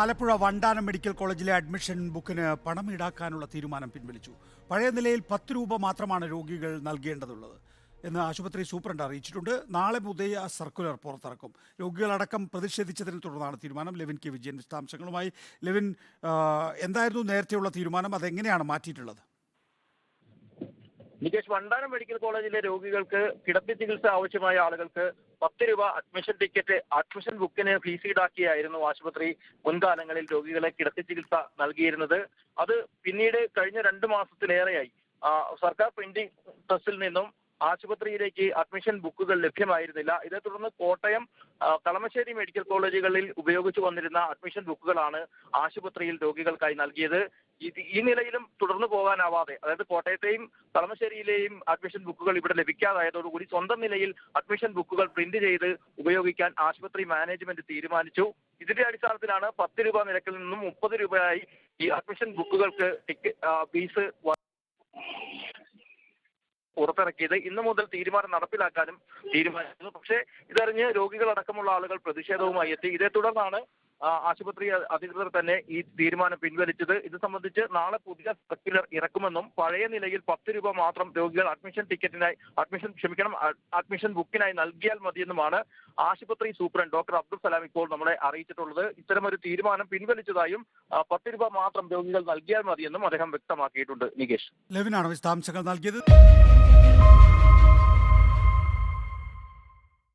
Alappuzha Vandanam medical കോളേജിലെ admission ബുക്കിന് പണം ഈടാക്കാനുള്ള തീരുമാനം പിൻവലിച്ചു. പഴയ നിലയിൽ പത്ത് രൂപ മാത്രമാണ് രോഗികൾ നൽകേണ്ടതുള്ളത് എന്ന് ആശുപത്രി സൂപ്രണ്ട് അറിയിച്ചിട്ടുണ്ട്. നാളെ മുതൽ സർക്കുലർ പുറത്തിറക്കും. രോഗികളടക്കം പ്രതിഷേധിച്ചതിനെ തുടർന്നാണ് തീരുമാനം. ലെവിൻ കെ വിജയൻ വിശദാംശങ്ങളുമായി. ലെവിൻ എന്തായിരുന്നു നേരത്തെയുള്ള തീരുമാനം? അതെങ്ങനെയാണ് മാറ്റിയിട്ടുള്ളത്? നികേഷ് വണ്ടാനം മെഡിക്കൽ കോളേജിലെ രോഗികൾക്ക് കിടത്തി ചികിത്സ ആവശ്യമായ ആളുകൾക്ക് പത്ത് രൂപ അഡ്മിഷൻ ടിക്കറ്റ് അഡ്മിഷൻ ബുക്കിന് ഫീസ് ഈടാക്കിയായിരുന്നു ആശുപത്രി. മുൻകാലങ്ങളിൽ രോഗികളെ കിടത്തി ചികിത്സ നൽകിയിരുന്നത്. അത് പിന്നീട് കഴിഞ്ഞ രണ്ട് മാസത്തിലേറെയായി. സർക്കാർ പ്രിന്റിംഗ് പ്രസിൽ നിന്നും ആശുപത്രിയിലേക്ക് അഡ്മിഷൻ ബുക്കുകൾ ലഭ്യമായിരുന്നില്ല. ഇതേ തുടർന്ന് കോട്ടയം കളമശ്ശേരി മെഡിക്കൽ കോളേജുകളിൽ ഉപയോഗിച്ചു വന്നിരുന്ന അഡ്മിഷൻ ബുക്കുകളാണ് ആശുപത്രിയിൽ രോഗികൾക്കായി നൽകിയത്. ഈ നിലയിലും തുടർന്നു പോകാനാവാതെ അതായത് കോട്ടയത്തെയും കളമശ്ശേരിയിലെയും അഡ്മിഷൻ ബുക്കുകൾ ഇവിടെ ലഭിക്കാതായതോടുകൂടി സ്വന്തം നിലയിൽ അഡ്മിഷൻ ബുക്കുകൾ പ്രിന്റ് ചെയ്ത് ഉപയോഗിക്കാൻ ആശുപത്രി മാനേജ്മെന്റ് തീരുമാനിച്ചു. ഇതിന്റെ അടിസ്ഥാനത്തിലാണ് പത്ത് രൂപ നിരക്കിൽ നിന്നും മുപ്പത് രൂപയായി ഈ അഡ്മിഷൻ ബുക്കുകൾക്ക് ഫീസ് പുറത്തിറക്കിയത്. ഇന്നു മുതൽ തീരുമാനം നടപ്പിലാക്കാനും തീരുമാനിച്ചു പക്ഷേ ഇതറിഞ്ഞ് രോഗികളടക്കമുള്ള ആളുകൾ പ്രതിഷേധവുമായി എത്തി. ഇതേ തുടർന്നാണ് ആശുപത്രി അധികൃതർ തന്നെ ഈ തീരുമാനം പിൻവലിച്ചത്. ഇത് സംബന്ധിച്ച് നാളെ പുതിയ സർക്കുലർ ഇറക്കുമെന്നും പഴയ നിലയിൽ പത്ത് രൂപ മാത്രം രോഗികൾ അഡ്മിഷൻ ടിക്കറ്റിനായി അഡ്മിഷൻ ക്ഷമിക്കണം അഡ്മിഷൻ ബുക്കിനായി നൽകിയാൽ മതിയെന്നുമാണ് ആശുപത്രി സൂപ്രണ്ട് ഡോക്ടർ അബ്ദുൾ സലാം ഇപ്പോൾ നമ്മളെ അറിയിച്ചിട്ടുള്ളത്. ഇത്തരമൊരു തീരുമാനം പിൻവലിച്ചതായും പത്ത് രൂപ മാത്രം രോഗികൾ നൽകിയാൽ മതിയെന്നും അദ്ദേഹം വ്യക്തമാക്കിയിട്ടുണ്ട്. നികേഷ്. ലെവിനാണ് വിശദാംശങ്ങൾ നൽകിയത്?